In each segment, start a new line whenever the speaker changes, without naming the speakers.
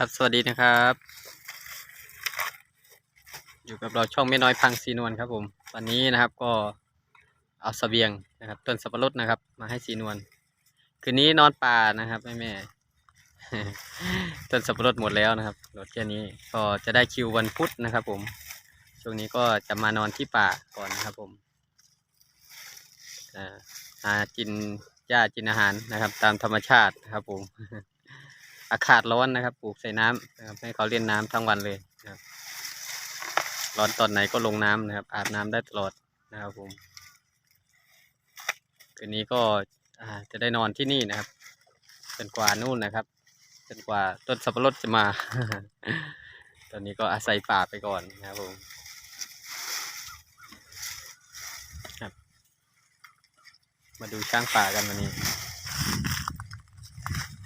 ครับสวัสดีนะครับ อยู่กับเราช่องไม่น้อยพังสีนวลครับผม วันนี้นะครับก็เอาเสบียงนะครับต้นสับปะรดนะครับ มาให้สีนวลคืนนี้นอนป่านะครับแม่แม่ต้นสับปะรดหมดแล้วนะครับหมดแค่นี้ก็จะได้คิววันพุธนะครับ ผม ช่วงนี้ก็จะมานอนที่ป่าก่อนนะครับ ผมอ่าหากินหญ้ากินอาหารนะครับ ตามธรรมชาตินะครับผม อากาศร้อนนะครับ ปลูกใส่น้ำนะครับให้เขาเล่นน้ำทั้งวันเลยนะครับ ร้อนตอนไหนก็ลงน้ำนะครับ อาบน้ำได้ตลอดนะครับผมคืนนี้ก็จะได้นอนที่นี่นะครับจนกว่านู่นนะครับจนกว่าต้นสับปะรดจะมา ตอนนี้ก็อาศัยป่าไปก่อนนะครับผมมาดูช้างป่ากันวันนี้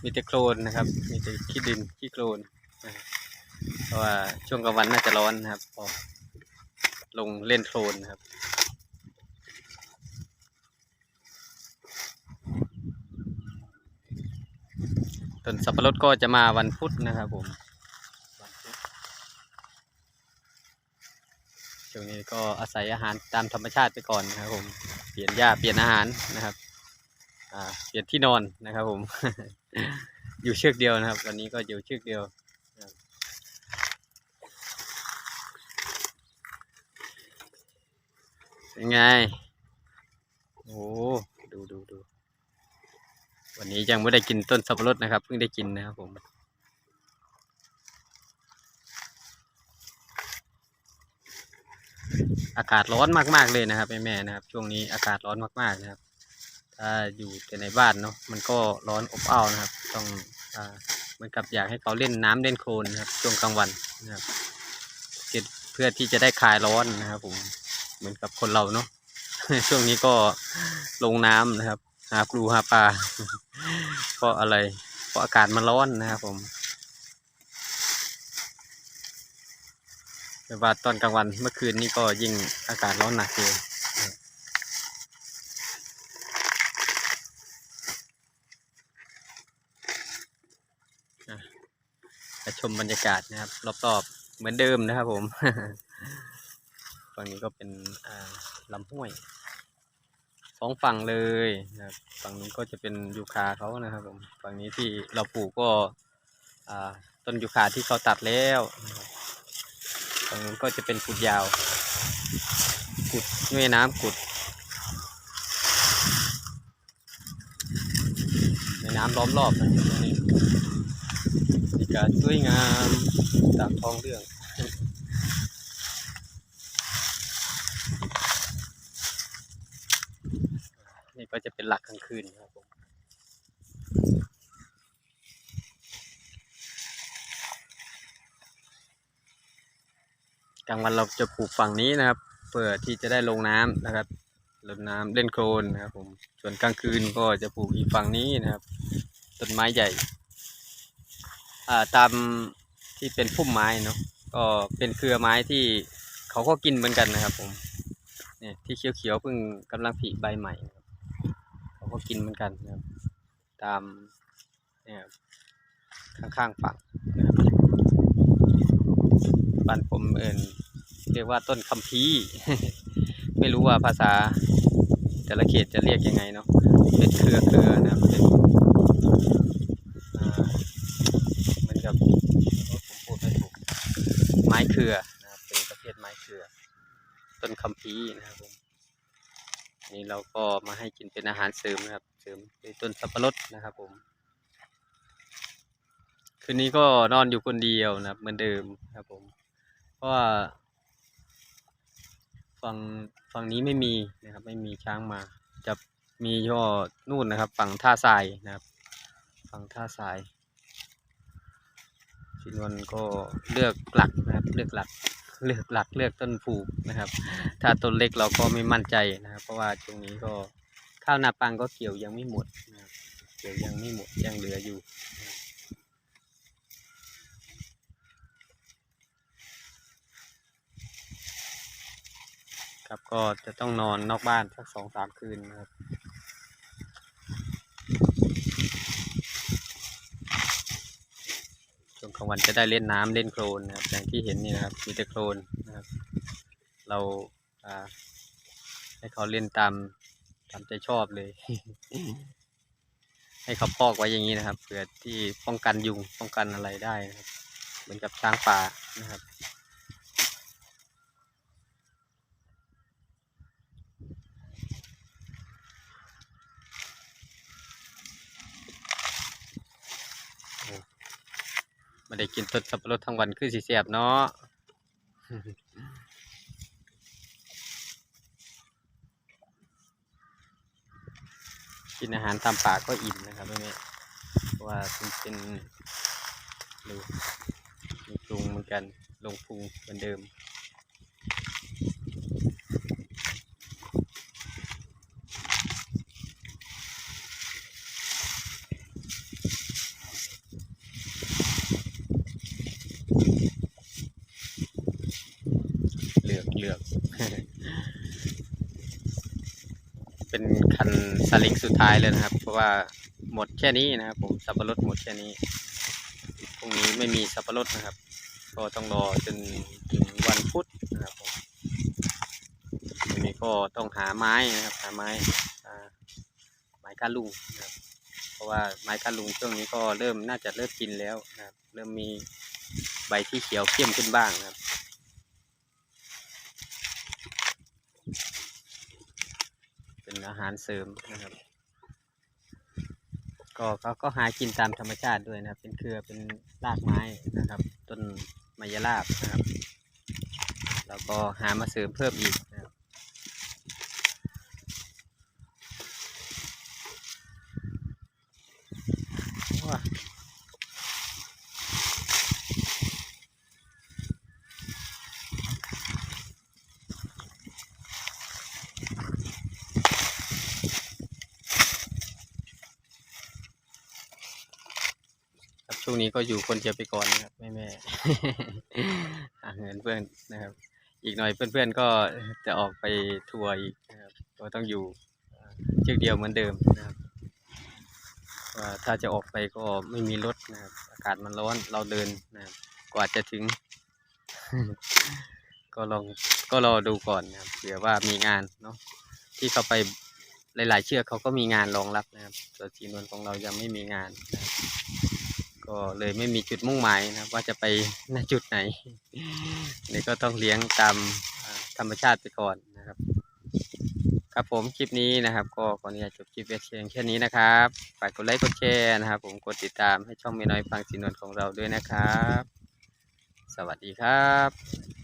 มีแต่โคลนนะครับ มีแต่ขี้ดินขี้โคลนเพราะว่าช่วงกลางวันน่าจะร้อนนะครับพอลงเล่นโคลนนะครับต้นสับปะรดก็จะมาวันพุธนะครับผมช่วงนี้ก็อาศัยอาหารตามธรรมชาติไปก่อนนะครับผม เปลี่ยนหญ้าเปลี่ยนอาหารนะครับ เปลี่ยนที่นอนนะครับผม อยู่เชือกเดียวนะครับ วันนี้ก็อยู่เชือกเดียวเป็นไงโอ้ดูดูดูวันนี้ยังไม่ได้กินต้นสับปะรดนะครับ เพิ่งได้กินนะครับผมอากาศร้อนมาก ๆ เลยนะครับแม่ๆนะครับ ช่วงนี้อากาศร้อนมาก ๆ นะครับ ถ้าอยู่แต่ในบ้านเนาะมันก็ร้อนอบอ้าวนะครับ ต้องเหมือนกับอยากให้เขาเล่นน้ำเล่นโคลนนะครับช่วงกลางวันนะครับเพื่อที่จะได้คลายร้อนนะครับผมเหมือนกับคนเราเนาะช่วงนี้ก็ลงน้ำนะครับหาปลูหาปลาเพราะอะไรเพราะอากาศมันร้อนนะครับผมแต่ว่าตอนกลางวันเมื่อคืนนี้ก็ยิ่งอากาศร้อนหนักเลย ไปชมบรรยากาศนะครับ รอบๆเหมือนเดิมนะครับผมฝั่งนี้ก็เป็นลำห้วยสองฝั่งเลยนะครับฝั่งนู้นก็จะเป็นยูคาเขานะครับผมฝั่งนี้ที่เราปลูกก็ต้นยูคาที่เขาตัดแล้วฝั่งนู้นก็จะเป็นกุดยาวกุดแม่น้ำกุดแม่น้ำล้อมรอบนะครับตรงนี้ รยากาศสวยงามตามท้องเรื่องนี่ก็จะเป็นหลักกลางคืนครับผมกลางวันเราจะปลูกฝั่งนี้นะครับ เพื่อที่จะได้ลงน้ำนะครับลงน้ำเล่นโคลนนะครับผมส่วนกลางคืนก็จะปลูกอีกฝั่งนี้นะครับต้นไม้ใหญ่ ตามที่เป็นพุ่มไม้เนาะก็เป็นเครือไม้ที่เขาก็กินเหมือนกันนะครับผมเนี่ยที่เขียวๆเพิ่งกำลังผลิใบใหม่เขาก็กินเหมือนกันนะครับตามเนี่ยข้างๆฝั่งนะครับบ้านผมเอินเรียกว่าต้นคัมภีไม่รู้ว่าภาษาแต่ละเขตจะเรียกยังไงเนาะเป็นเครือเครือนะเป็นอ่า เหมือนกับผมพูดไม่ถูกไม้เครือนะครับเป็นประเภทไม้เครือ ต้นคัมภีร์นะครับผมนนี้เราก็มาให้กินเป็นอาหารเสริมนะครับ เสริมด้วยต้นสับปะรดนะครับผม คืนนี้ก็นอนอยู่คนเดียวนะครับ เหมือนเดิมครับผม เพราะว่าฝั่งฝั่งนี้ไม่มีนะครับ ไม่มีช้างมา จะมีย่อนู่นนะครับ ฝั่งท่าทรายนะครับ ฝั่งท่าทราย ชินวันก็เลือกหลักนะครับ เลือกหลัก เลือกหลักเลือกต้นผูกนะครับ ถ้าต้นเล็กเราก็ไม่มั่นใจนะครับ เพราะว่าช่วงนี้ก็ข้าวนาปังก็เกี่ยวยังไม่หมดนะครับเกี่ยวยังไม่หมดยังเหลืออยู่ครับก็จะต้องนอนนอกบ้านสักสองสามคืนนะครับ ช่ วันจะได้เล่นน้ำเล่นโคลนนะครับอย่างที่เห็นนี่นะครับมีแต่โคลนนะครับ เราอ่าให้เขาเล่นตามตามใจชอบเลย ให้เขาพอกไว้อย่างนี้นะครับเผื่อที่ป้องกันยุงป้องกันอะไรได้นะครับ เหมือนกับช้างป่านะครับ ได้กินต้นสับปะรดทั้งวันคือสีเสียบเนาะกินอาหารตามป่าก็อิ่มนะครับแม่ๆเพราะว่าเป็นเป็นดูมีปรุงเหมือนกันลงปรุงเหมือนเดิม เหลือก เป็นคันสลิงสุดท้ายเลยนะครับ เพราะว่าหมดแค่นี้นะครับ ผมสับปะรดหมดแค่นี้พรุ่งนี้ไม่มีสับปะรดนะครับ ก็ต้องรอจนถึงวันพุธนะครับผมทีนี้ก็ต้องหาไม้นะครับ หาไม้ไม้ก้านลุงนะครับเพราะว่าไม้ก้านลุงช่วงนี้ก็เริ่มน่าจะเริ่มกินแล้วนะครับ เริ่มมีใบที่เขียวเข้มขึ้นบ้างนะครับ เป็น อาหารเสริมนะครับ ก็เขาก็หากินตามธรรมชาติด้วยนะครับ เป็นเครือเป็นรากไม้นะครับ ต้นมายราบนะครับ แล้วก็หามาเสริมเพิ่มอีกนะครับว้าครับ ช่วงนี้ก็อยู่คนเดียวไปก่อนนะครับแม่แม่เงินเพื่อนนะครับ อีกหน่อยเพื่อนๆก็จะออกไปทัวร์อีกนะครับก็ต้องอยู่เชือกเดียวเหมือนเดิมนะครับถ้าจะออกไปก็ไม่มีรถนะครับ อากาศมันร้อนเราเดินนะครับกว่าจะถึง ก็ลองก็รอดูก่อนนะครับเผื่อว่ามีงานเนาะที่เขาไปหลายๆเชือกเขาก็มีงานรองรับนะครับส่วนสีนวลของเรายังไม่มีงานนะครับ ก็เลยไม่มีจุดมุ่งหมายนะครับ ว่าจะไปณจุดไหนนี่ก็ต้องเลี้ยงตามธรรมชาติไปก่อนนะครับ ครับผมคลิปนี้นะครับ ก็ขออนุญาตจบคลิปเพียงแค่นี้นะครับฝากกดไลค์กดแชร์นะครับ ผมกดติดตามให้ช่องเมน้อยฟังสีนวลของเราด้วยนะครับ สวัสดีครับ